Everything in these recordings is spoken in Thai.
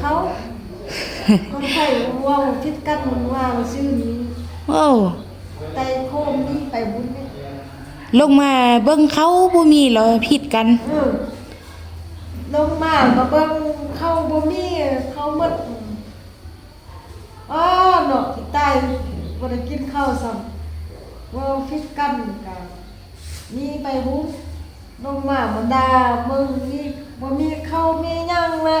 เขาคนไข้ว่าพิดกันมันว่าชื่อนี้โอ้ไตโคมนี่ไปบุญนี่ลงมาเบิ่งเขาบ่มีเหรอผิดกันเออลงมามาเบิ่งเข้าบ่มีเข้าหมดอ้อเนาะที่ใต้บ่ได้กินข้าวซ้ำว่าพิดกันกันนี่ไปบุญลงมาบ่ดามึงนี่บ่มีข้าวมีหยังแหละ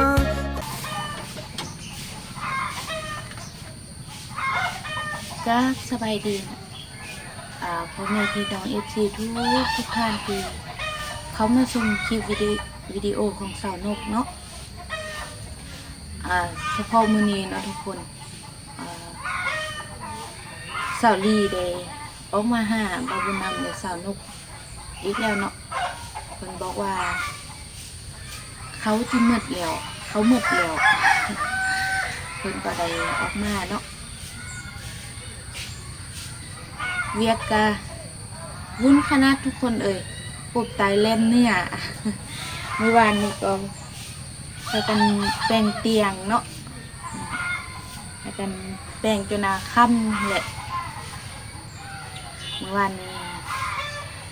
ก็สบายดีอ่าพ่อแม่พี่น้องเอฟซีทุกทุกท่านที่เขามาชมคลิปวิดีวิดีโอของสาวนกเนาะอ่าเฉพาะมือนี้เนาะทุกคนอ่าสาวลีเดย์ออกมาหาบาบุญนำเลยสาวนกอีกแล้วเนาะเพิ่นบอกว่า เขาที่มืดแล้วเขามืดแล้วเพิ่นก็ได้ออกมาเนาะ เวียกะวุ่นขนาดทุกคนเอ่ยปบตายเล่นเนี่ยเมื่อวานนี้ก็พากันแปลงเตียงเนาะพากันแปลงจนอาค่ำแหละเมื่อวานนี้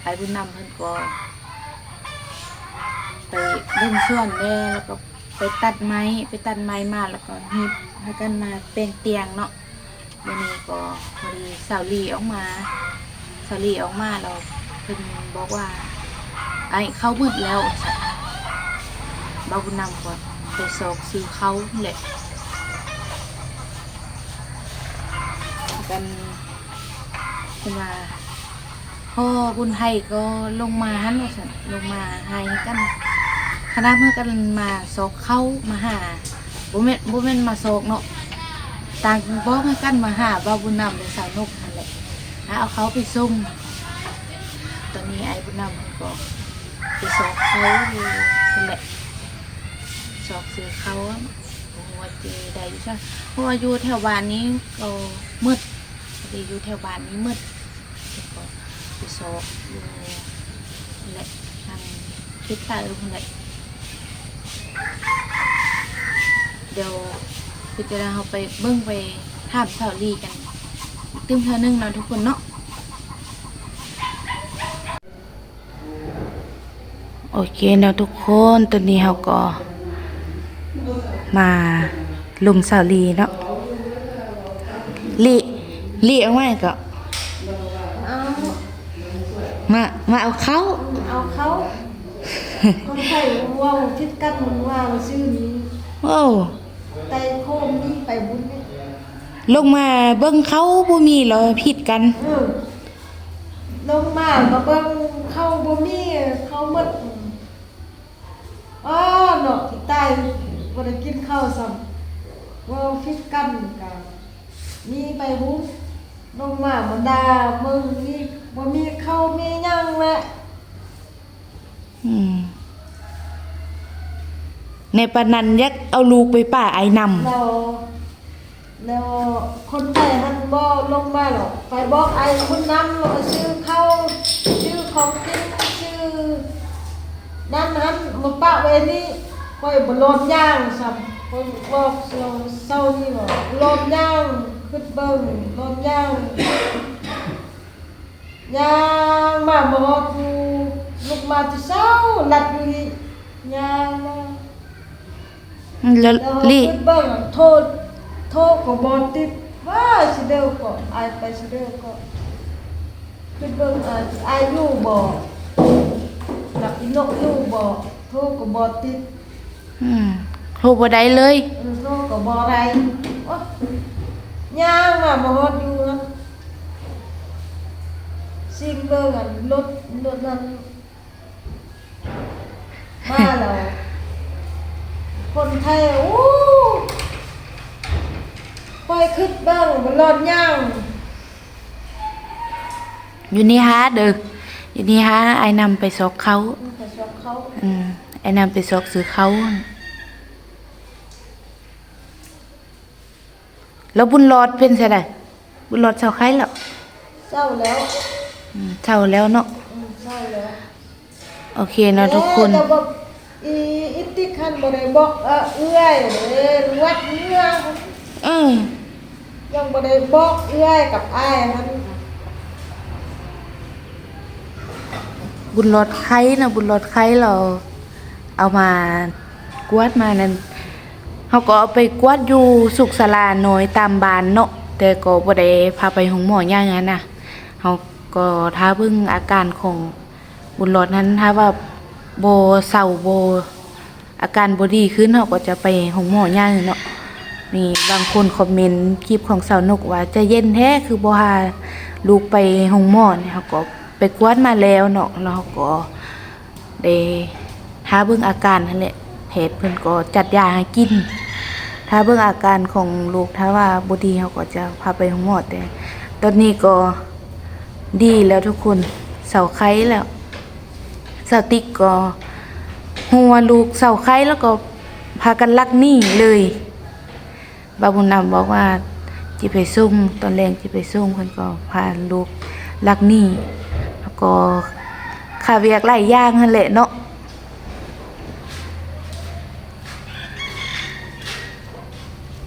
ไปบุญนำเพิ่นก็ไปเล่นส่วนแม่แล้วก็ไปตัดไม้ไปตัดไม้มาแล้วก็ฮิบพากันมาแปลงเตียงเนาะ วันนี้ก็พอดีสาวลีออกมาสาวลีออกมาเราเพิ่นบอกว่า ไอ้เข้ามืดแล้วสัตว์บาบุญนำก็ไปสอกซื้อเขาแหละกันขึ้นมาพ่อบุญไทยก็ลงมาฮันว่าสันลงมาให้กันคณะเมื่อกันมาสอกเข้ามาหาบุเมนบุเมนมาสอกเนาะ ต่างบอกให้กันมาหาบ่าวบุญนำเป็นสาวนกนั่นแหละหาเอาเขาไปส่งตอนนี้ไอ้บุญนำมันก็ไปสอบเขาอยู่นั่นแหละสอบซื้อเขาอะโอ้โหว่าเจได้อยู่ใช่เพราะว่าอยู่แถวบ้านนี้ก็มืดพอดีอยู่แถวบ้านนี้มืดก็ไปสอบอยู่นั่นแหละทางคิดตาเออนั่นแหละเดี๋ยว คือจะเราไปเบิ้งไปถามสาวลีกันอีกตึมเท่านึงเนาะทุกคนเนาะโอเคเนาะทุกคนตอนนี้เราก็ มาลุมสาวลีเนาะลีลีเอาไว้ก็เอามามาเอาเขาเอาเขาคนไข้ว่าพิดกันมันว่าชื่อนี้โอ้ ไตโคมนี่ไปบุญนี่ลงมาเบิ้งเขาบ่มีเหรอผิดกันเออลงมามาเบิ่งเข้าบ่มีเข้าหมดอ้อเนาะที่ใต้บ่ได้กินข้าวซ้ำว่าพิดกันกันนี่ไปบุญลงมาบ่ดามึงนี่บ่มีข้าวมีหยังแหละอืม ในปานนันยักเอาลูกไปป่าไอ้นำ แล้วแล้วคนไทยหันบ่ลงมาหรอกไปบอกไอ้คนนำแล้วก็ซื้อเข้าวซื้อของกินซื้อนั่นนั้นมาปะไว้นี่คอยบ่โลดย่างซ้ำคนบอกเราเศร้านี่บ่โลดย่างขึ้นเบิ่งโลดย่างย่างมาบ่ฮอดกูลูกมาที่เช้าลัดอยู่นี่ย่างมา แล้วแล้วลีขึ้นเบิ่งโทษโทษก็บ่ติดว่าสิเดียวก็อายไปสิเดียวก็ขึ้นเบิ่งอาอายอยู่บ่หลับอีนกอยู่บ่โทษก็บ่ติดอืมโหบ่ได้เลยอืมโทษก็บ่ได้โอ๊ยย่างมาบ่ฮอดอยู่นั่นสิ่งเบิ่งอันรถรถนั้นมาแล้วคนไทยโอ้อยขึ้นเบ้างบนรถย่างอยู่นี่ฮะเด้ออยู่นี่ฮะไอ้นำไปซอกเขาไปชมเขาอืมไอ้นำไปซอกซื้อเขาแล้วบุญรอดเป็นไงไดบุญรอดเช่าใครแล้วเศร้าแล้วอืมเช่าแล้วเนาะอืมเศร้าแล้วโอเคเนาะทุกคน แต่บอก อีอิติคันบ่ได้บอกเออเอื้อยเด้อวัดเนื้ออืมยังบ่ได้บอกเอื้อยกับอ้ายมันบุญรอดใครนะบุญรอดใครเรา เอามากวาดมานั้นเขาก็เอาไปกวาดอยู่สุขศาลาน้อยตามบ้านเนาะแต่ก็บ่ได้พาไปหงหมอย่างนั้นนะเขาก็ท้าเบิ่งอาการของบุญรอดนั้นถ้าว่า บเศร้าบ่อาการบ่ดีขึ้นเขาก็จะไปห้องหมอย่างเนาะมีบางคนคอมเมนต์คลิปของสาวนกว่าจะเย็นแท้คือบ่พาลูกไปห้องหมอเนี่ยเขาก็ไปกวาดมาแล้วเนาะแล้วเขาก็ได้ท้าเบิ่งอาการนั่นแหละแพทย์เพิ่นก็จัดยาให้กิน ถ้าเบิ่งอาการของลูกถ้าว่าบดีเขาก็จะพาไปห้องหมอแต่ตอนนี้ก็ดีแล้วทุกคนเสาไข้แล้ว สาติกก็หัวลูกเสาไข้แล้วก็พากันลักหนี้เลยบาบุญนำบอกว่าจิไปส่งตอนแรงจิไปส่งเพิ่นก็พาลูกลักหนี้แล้วก็ข่าเวียกหลยอย่างนั่นแหละเนาะ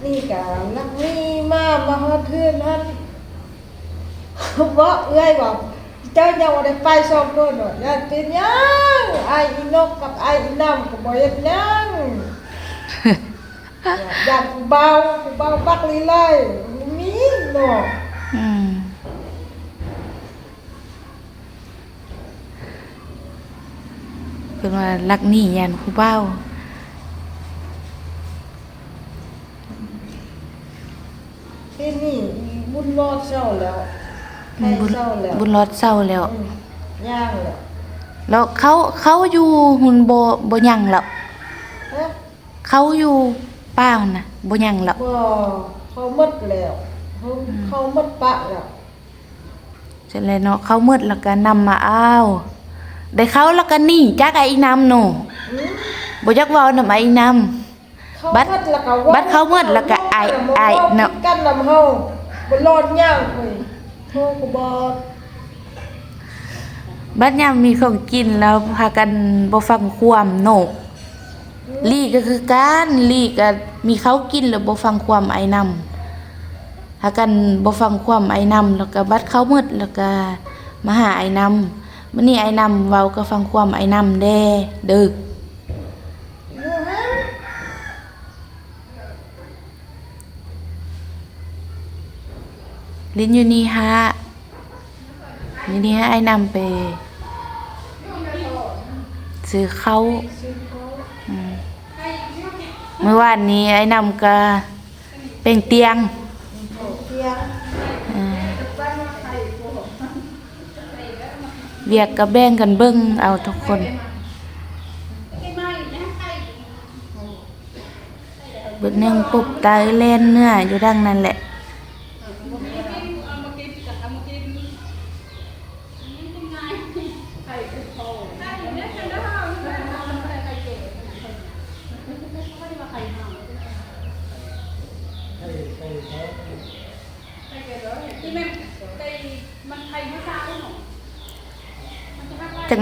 นี่กะลักนี่มามาฮอดเพื่อนนั่น บอกเอื้อยบอกเจ้ายังบ่ได้ไปสองคนหรอกอย่าเป็นหยังไอ้อีนกกับไอ้อีน้ำก็บ่เฮ็ดหยังอยากเบาเบาบักลีเลยมีเนาะอืมเพิ่นว่าลักหนี้ยันผู้เบ้าที่นี่บุญรอดเศร้าแล้วให้ บุญเศร้าแล้วบุญรอดเศร้าแล้ว อืมย่างแล้วแล้วเขาเขาอยู่หุ่นโบโบยังแล้วฮะเขาอยู่ป้าหั่นนะโบยังแล้วบ่เขาหมดแล้วเขาเขาหมดปะแล้วเสร็จแล้วเนาะเขามืดแล้วก็นำมาอ้าวได้เขาแล้วก็หนี่จักไอ้นำหนูอืมบ่จักเว้านำไอ้นำ เขาบัดหมดแล้วก็ว่าบัดเขาหมดแล้วก็ไอ้ไอ้เนาะ กันนำเฮาบ่รอดย่างเฮ้ย โทรก็บ่บัดยามมีของกินแล้วพากันบ่ฟังความโนกลี่ก็คือการลี่ก็มีเขากินแล้วบ่ฟังความไอ้นำพากันบ่ฟังความไอ้นำแล้วก็บัดเขามืดแล้วก็มาหาไอ้นำมื้อนี้ไอ้นำเว้าก็ฟังความไอ้นำแด้เด้อ อยู่ฮะ ลิ้นอยู่นี่ฮะนี่นี่ฮะไอ้นำไป ซื้อเขาเมื่อวานนี้ไอ้นำก็เป็นเตียงเวียกกับแบ่งกันเบิ้งเอาทุกคนเบิดหนึ่งปุบตายเล่นเนื้ออยู่ดังนั้นแหละ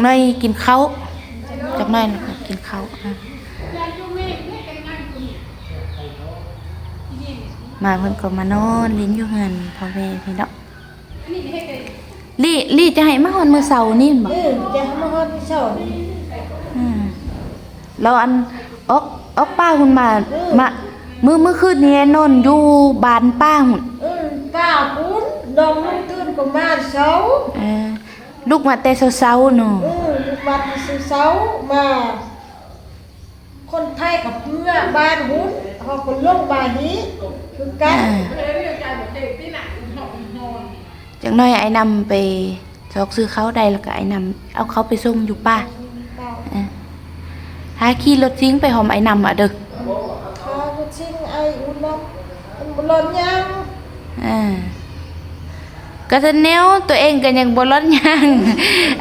หน้อยกินข้าวจากหน้อยแล้วก็กินข้าวอะมาเพิ่นก็มานอนลิ้นอยู่เฮือนพ่อแม่พี่น้องลี่ลี่จะให้มาฮอนมื้อเช้านี่บ่เออจะมาฮอดเช้านี่อืมแล้วอันออกออกป้าคุณมามามื้อมื้อคืนนี้นอนอยู่บ้านป้าหุ่นเออป้าปุ้นดองลูกตื่นก็มาเช้าเออ ลูกมาแต่เช้าๆเนาะเออลูกบัดซื้อเช้ามา คนไทยกับเพื่อบ้านหุ้นเขาคนลงบานนี้คือกันอ่าจากหน้อยไอ้นำไปซอกซื้อเขาได้แล้วก็ไอ้นำเอาเขาไปส่งอยู่ป้าป้าเออถ้าขี่รถซิ่งไปหอมไอ้นำอะเด้อเขาก็ชิงไอ้อุ่นน้ำมันบ่ร้อนยังอ่า ก็จะแนวตัวเองก็ยังบ่ร้อนยัง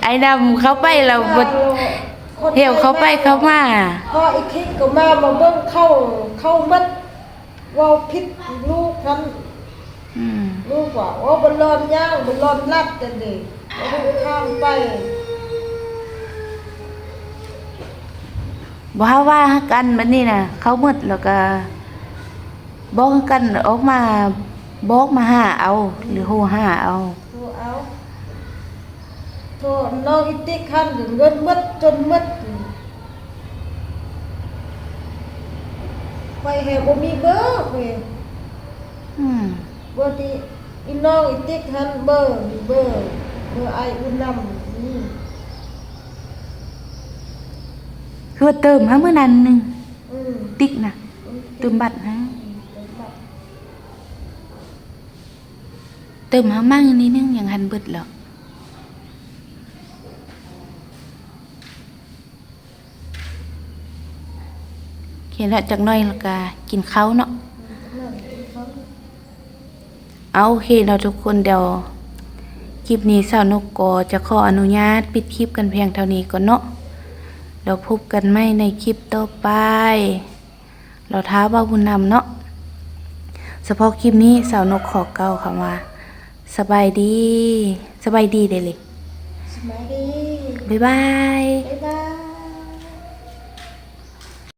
ไอ้ดำเข้าไปเราบ่เหี่ยวเข้าไปเข้ามาพออีกทีก็มามาเบิ่งเข้าเข้ามัดเว่าผิดลูกนั้นอืมลูกว่าโอ้บ่ร้อนยังบ่ร้อนรัดจังดิเอาลูกข้ามไปบ่ฮาว่ากันบัดนี้น่ะเขาหมดแล้วก็บอกกันออกมา บอกมาหาเอา หรือโหหาเอา โทรเอาโทรน้องอีติ๊กคันถึงเงินหมดจนหมดไปแห่บ่มีเบอร์เว้ยอืมเบอร์ที่อีน้องอีติ๊กหันเบอร์เบอร์เบอร์ไออุ่นนำนี่คือว่าเติมหามื้อนั้นหนึงอืมติ๊กน่ะเติมบัตรฮะ เติมหามั่งนิดนึงอย่างหันเบิดแล้วเขียนล้วจักน่อยล้วก็กินข้าวเนาะเอาโอเคเราทุกคนเดี๋ยวคลิปนี้สาวนกก็จะขออนุญาตปิดคลิปกันเพียงเท่านี้ก่อนเนาะเราพบกันไม่ในคลิปต่อไป เราท้าว่าบุญนำเนาะเฉพาะคลิปนี้สาวนกขอเก้าคำว่า สบายดี สบายดีเด้เลยสมัยดี บ๊ายบาย บ๊ายบาย